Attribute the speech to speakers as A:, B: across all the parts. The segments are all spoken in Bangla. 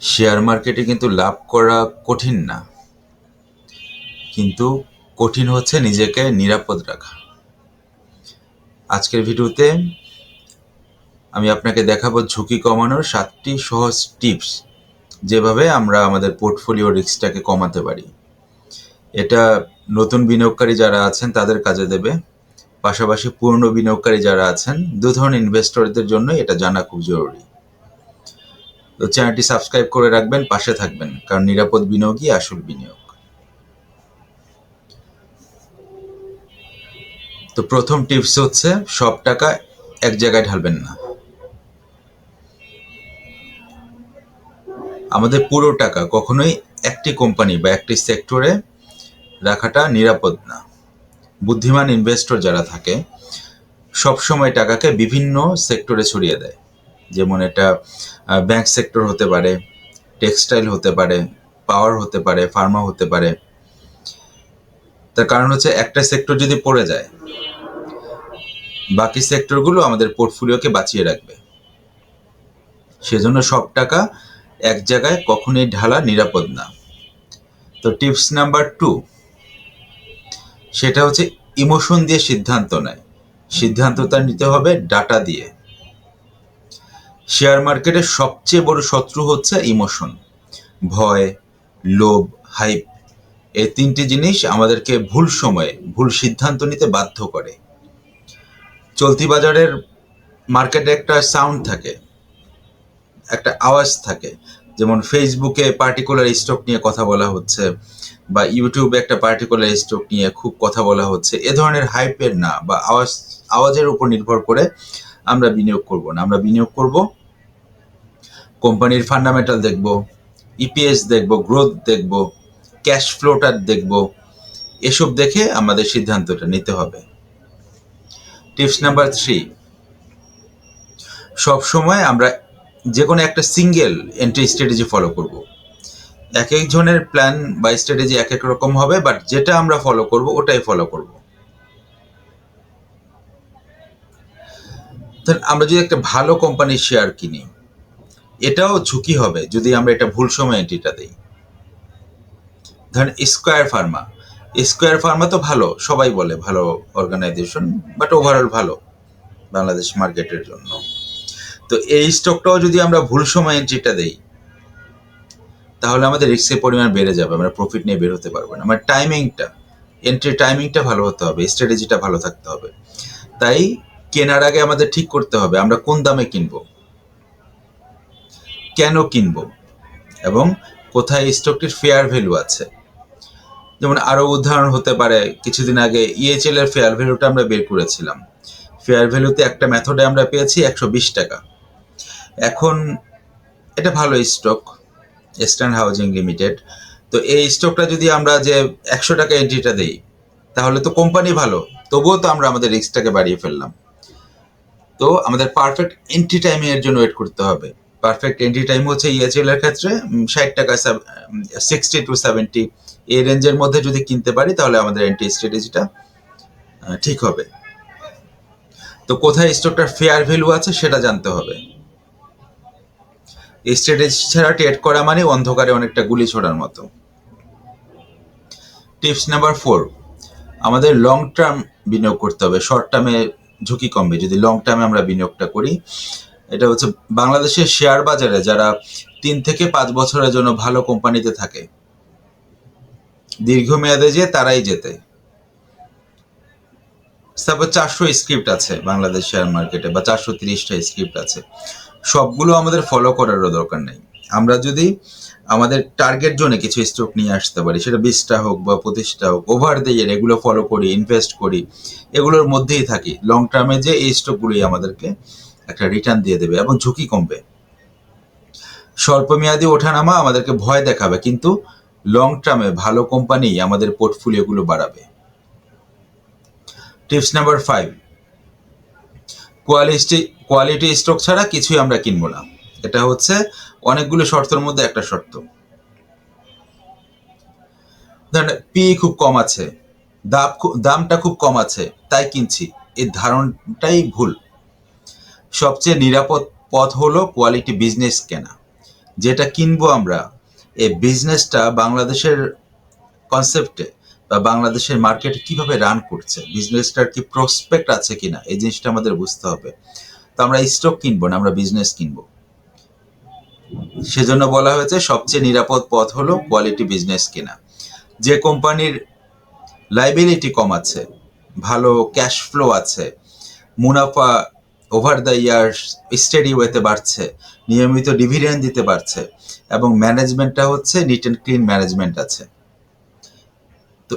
A: শেয়ার মার্কেটে কিন্তু লাভ করা কঠিন না। কিন্তু কঠিন হচ্ছে নিজেকে নিরাপদ রাখা। আজকের ভিডিওতে আমি আপনাকে দেখাবো ঝুঁকি কমানোর সাতটি সহজ টিপস যেভাবে আমরা আমাদের পোর্টফোলিও রিস্কটাকে কমাতে পারি। এটা নতুন বিনিয়োগকারী যারা আছেন তাদের কাজে দেবে। পাশাপাশি পুরনো বিনিয়োগকারী যারা আছেন, দু ধরনের ইনভেস্টরদের জন্য এটা জানা খুব জরুরি। তো চ্যানেলটি সাবস্ক্রাইব করে রাখবেন, পাশে থাকবেন, কারণ নিরাপদ বিনিয়োগই আসল বিনিয়োগ। তো প্রথম টিপস হচ্ছে, সব টাকা এক জায়গায় ঢালবেন না। আমাদের পুরো টাকা কখনোই একটি কোম্পানি বা একটি সেক্টরে রাখাটা নিরাপদ না। বুদ্ধিমান ইনভেস্টর যারা থাকে, সবসময় টাকাকে বিভিন্ন সেক্টরে ছড়িয়ে দেয়। যেমন এটা ব্যাংক সেক্টর হতে পারে টেক্সটাইল হতে পারে পাওয়ার হতে পারে ফার্মা হতে পারে। তার কারণ হচ্ছে একটা সেক্টর যদি পড়ে যায়, বাকি সেক্টরগুলো আমাদের পোর্টফোলিওকে বাঁচিয়ে রাখবে। সেজন্য সব টাকা এক জায়গায় কখনোই ঢালা নিরাপদ না। তো টিপস নাম্বার টু সেটা হচ্ছে ইমোশন দিয়ে সিদ্ধান্ত নেয়। সিদ্ধান্তটা নিতে হবে ডাটা দিয়ে। শেয়ার মার্কেটের সবচেয়ে বড় শত্রু হচ্ছে ইমোশন, ভয়, লোভ, হাইপ। এই তিনটি জিনিস আমাদেরকে ভুল সময়ে, ভুল সিদ্ধান্ত নিতে বাধ্য করে। চলতি বাজারের মার্কেটে একটা সাউন্ড থাকে, একটা আওয়াজ থাকে। যেমন ফেসবুকে পার্টিকুলার স্টক নিয়ে কথা বলা হচ্ছে বা ইউটিউবে একটা পার্টিকুলার স্টক নিয়ে খুব কথা বলা হচ্ছে, এ ধরনের হাইপের না বা আওয়াজ, আওয়াজের উপর নির্ভর করে আমরা বিনিয়োগ করব না। আমরা বিনিয়োগ করব কোম্পানির ফান্ডামেন্টাল দেখব ইপিএস দেখব গ্রোথ দেখব ক্যাশ ফ্লোটার দেখব, এসব দেখে আমাদের সিদ্ধান্তটা নিতে হবে। টিপস নাম্বার থ্রি সবসময় আমরা যে কোনো একটা সিঙ্গেল এন্ট্রি স্ট্র্যাটেজি ফলো করব। এক একজনের প্ল্যান বা স্ট্র্যাটেজি এক এক রকম হবে বাট যেটা আমরা ফলো করব, ওটাই ফলো করব। আমরা যদি একটা ভালো কোম্পানির শেয়ার কিনি এটাও ঝুঁকি হবে যদি আমরা এটা ভুল সময় এন্ট্রিটা দিই। ধরেন স্কোয়ার ফার্মা স্কোয়ার ফার্মা তো ভালো, সবাই বলে ভালো অর্গানাইজেশন বাট ওভারঅল ভালো বাংলাদেশ মার্কেটের জন্য। তো এই স্টকটাও যদি আমরা ভুল সময় এন্ট্রিটা দেই, তাহলে আমাদের রিস্কের পরিমাণ বেড়ে যাবে, আমরা প্রফিট নিয়ে বের হতে পারব না। আমার টাইমিংটা এন্ট্রি টাইমিংটা ভালো হতে হবে স্ট্র্যাটেজিটা ভালো থাকতে হবে। তাই কেনার আগে আমাদের ঠিক করতে হবে, আমরা কোন দামে কিনবো? কেন কিনবো? এবং কোথায় স্টকটির ফেয়ার ভ্যালু আছে? যেমন আরও উদাহরণ হতে পারে, কিছুদিন আগে ইএচএল এর ফেয়ার ভ্যালুটা আমরা বের করেছিলাম। ফেয়ার ভ্যালুতে একটা মেথডে আমরা পেয়েছি একশো বিশ টাকা। এখন এটা ভালো স্টক ইস্টার্ন হাউজিং লিমিটেড তো এই স্টকটা যদি আমরা যে একশো টাকা এন্ট্রিটা দিই, তাহলে তো কোম্পানি ভালো, তবুও তো আমরা আমাদের রিস্কটাকে বাড়িয়ে ফেললাম। তো আমাদের পারফেক্ট এন্ট্রি টাইমিং এর জন্য ওয়েট করতে হবে। পারফেক্ট এন্ট্রি টাইম হচ্ছে ইএচএল এর ক্ষেত্রে ষাট টাকা সিক্সটি টু সেভেন্টি এই রেঞ্জের মধ্যে যদি কিনতে পারি, তাহলে আমাদের এন্ট্রি স্ট্র্যাটেজিটা ঠিক হবে। তো কোথায় স্টকটার ফেয়ার ভ্যালু আছে সেটা জানতে হবে। স্ট্র্যাটেজি ছাড়া ট্রেড করা মানে অন্ধকারে অনেকটা গুলি ছোড়ার মতো। টিপস নাম্বার ফোর আমাদের লং টার্ম বিনিয়োগ করতে হবে। শর্ট টার্মে ঝুঁকি কমবে। যদি লং টার্মে আমরা বিনিয়োগটা করি এটা হচ্ছে বাংলাদেশের শেয়ার বাজারে যারা তিন থেকে পাঁচ বছরের জন্য ভালো কোম্পানিতে থাকে। দীর্ঘমেয়াদে যে তারাই যেতে তারপর চারশো স্ক্রিপ্ট আছে বাংলাদেশ শেয়ার মার্কেটে বা চারশো তিরিশটা স্ক্রিপ্ট আছে। সবগুলো আমাদের ফলো করারও দরকার নেই। আমরা যদি আমাদের টার্গেট জোনে কিছু স্টক নিয়ে আসতে পারি, সেটা বিশটা হোক বা পঁচিশটা হোক ওভার দ্য এগুলো ফলো করি ইনভেস্ট করি, এগুলোর মধ্যেই থাকি। লং টার্মে যে এই স্টকগুলোই আমাদেরকে একটা রিটার্ন দিয়ে দেবে এবং ঝুঁকি কমবে। স্বল্পমেয়াদী ওঠানামা আমাদেরকে ভয় দেখাবে, কিন্তু লং টার্মে ভালো কোম্পানি আমাদের পোর্টফোলিওগুলো বাড়াবে। Tips number five quality quality stock ছাড়া কিছুই আমরা কিনবো না। এটা হচ্ছে অনেকগুলো শর্তের মধ্যে একটা শর্ত। পি খুব কম আছে, দাম দামটা খুব কম আছে, তাই কিনছি। এই ধারণটাই ভুল। সবচেয়ে নিরাপদ পথ হলো কোয়ালিটি বিজনেস কেনা, যেটা কিনবো আমরা। এই বিজনেসটা বাংলাদেশের কনসেপ্টে বা বাংলাদেশের মার্কেটে কীভাবে রান করছে বিজনেসটার কি প্রসপেক্ট আছে কিনা, এই জিনিসটা আমাদের বুঝতে হবে। তো আমরা স্টক কিনবো না, আমরা বিজনেস কিনবো। সেজন্য বলা হয়েছে সবচেয়ে নিরাপদ পথ হলো কোয়ালিটি বিজনেস কেনা। যে কোম্পানির লাইবিলিটি কম আছে, ভালো ক্যাশ ফ্লো আছে, মুনাফা ওভার দ্য ইয়ার্স স্টেডি ওয়েতে বাড়ছে, নিয়মিত ডিভিডেন্ড দিতে পারছে এবং ম্যানেজমেন্টটা হচ্ছে নিট অ্যান্ড ক্লিন ম্যানেজমেন্ট আছে। তো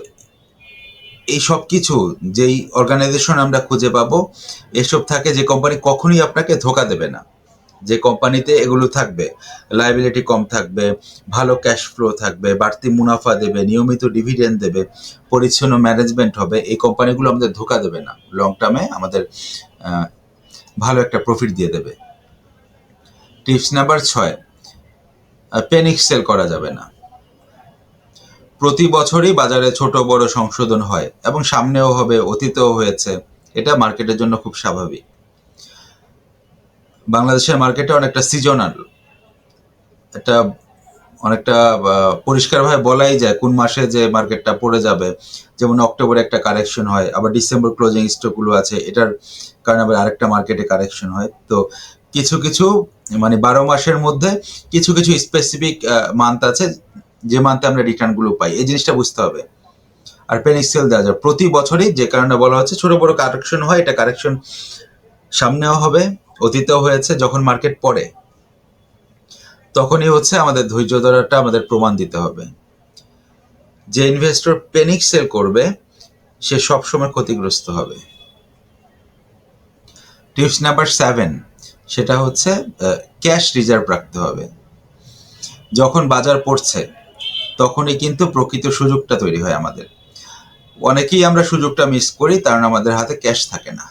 A: এই সব কিছু, যেই অর্গানাইজেশন আমরা খুঁজে পাবো, এসব থাকে যে কোম্পানি কখনোই আপনাকে ধোকা দেবে না। যে কোম্পানিতে এগুলো থাকবে লাইবিলিটি কম থাকবে, ভালো ক্যাশ ফ্লো থাকবে, বাড়তি মুনাফা দেবে, নিয়মিত ডিভিডেন্ড দেবে, পরিচ্ছন্ন ম্যানেজমেন্ট হবে, এই কোম্পানিগুলো আমাদের ধোকা দেবে না। লং টার্মে আমাদের ভালো একটা প্রফিট দিয়ে দেবে। টিপস নাম্বার ছয় পেনিক সেল করা যাবে না। প্রতি বছরই বাজারে ছোট বড় সংশোধন হয় এবং সামনেও হবে, অতীতেও হয়েছে। এটা মার্কেটের জন্য খুব স্বাভাবিক। বাংলাদেশের মার্কেটে অনেকটা সিজনাল এটা অনেকটা পরিষ্কারভাবে বলাই যায় কোন মাসে যে মার্কেটটা পড়ে যাবে। যেমন অক্টোবরে একটা কারেকশন হয়, আবার ডিসেম্বর ক্লোজিং স্টকগুলো আছে, এটার কারণে আবার আরেকটা মার্কেটে কারেকশন হয়। তো কিছু কিছু মানে বারো মাসের মধ্যে কিছু কিছু স্পেসিফিক মান্থ আছে, যে মান্থে আমরা রিটার্নগুলো পাই। এই জিনিসটা বুঝতে হবে। আর পেনিক্সেল দেওয়া যায়। প্রতি বছরই যে কারণে বলা হচ্ছে, ছোট, বড় কারেকশন হয়, এটা কারেকশন সামনেও হবে, অতীতেও হয়েছে, যখন মার্কেট পড়ে। তখনই হচ্ছে আমাদের ধৈর্য ধরাটা আমাদের প্রমাণ দিতে হবে। যে ইনভেস্টর পেনিক সেল করবে, সে সবসময় ক্ষতিগ্রস্ত হবে। টিপস নাম্বার সেভেন সেটা হচ্ছে ক্যাশ রিজার্ভ রাখতে হবে। যখন বাজার পড়ছে, তখনই কিন্তু প্রকৃত সুযোগটা তৈরি হয় আমাদের। অনেকেই আমরা সুযোগটা মিস করি, কারণ আমাদের হাতে ক্যাশ থাকে না।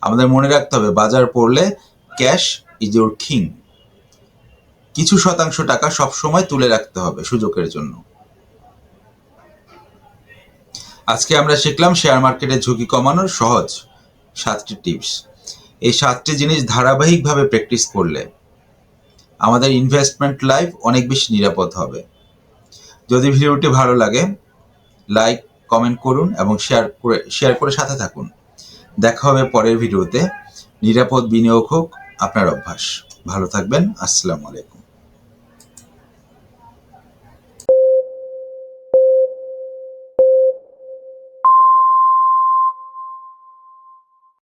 A: আমাদের মনে রাখতে হবে, বাজার পড়লে ক্যাশ ইজ ইউর কিং কিছু শতাংশ টাকা সবসময় তুলে রাখতে হবে সুযোগের জন্য। আজকে আমরা শিখলাম শেয়ার মার্কেটে ঝুঁকি কমানোর সহজ সাতটি টিপস এই সাতটি জিনিস ধারাবাহিকভাবে প্র্যাকটিস করলে আমাদের ইনভেস্টমেন্ট লাইফ অনেক বেশি নিরাপদ হবে। যদি ভিডিওটি ভালো লাগে লাইক কমেন্ট করুন এবং শেয়ার করে শেয়ার করে সাথে থাকুন। দেখা হবে পরের ভিডিওতে। নিরাপদ বিনিয়োগ হোক, আপনার অভ্যাস। ভালো থাকবেন, আসসালামু আলাইকুম।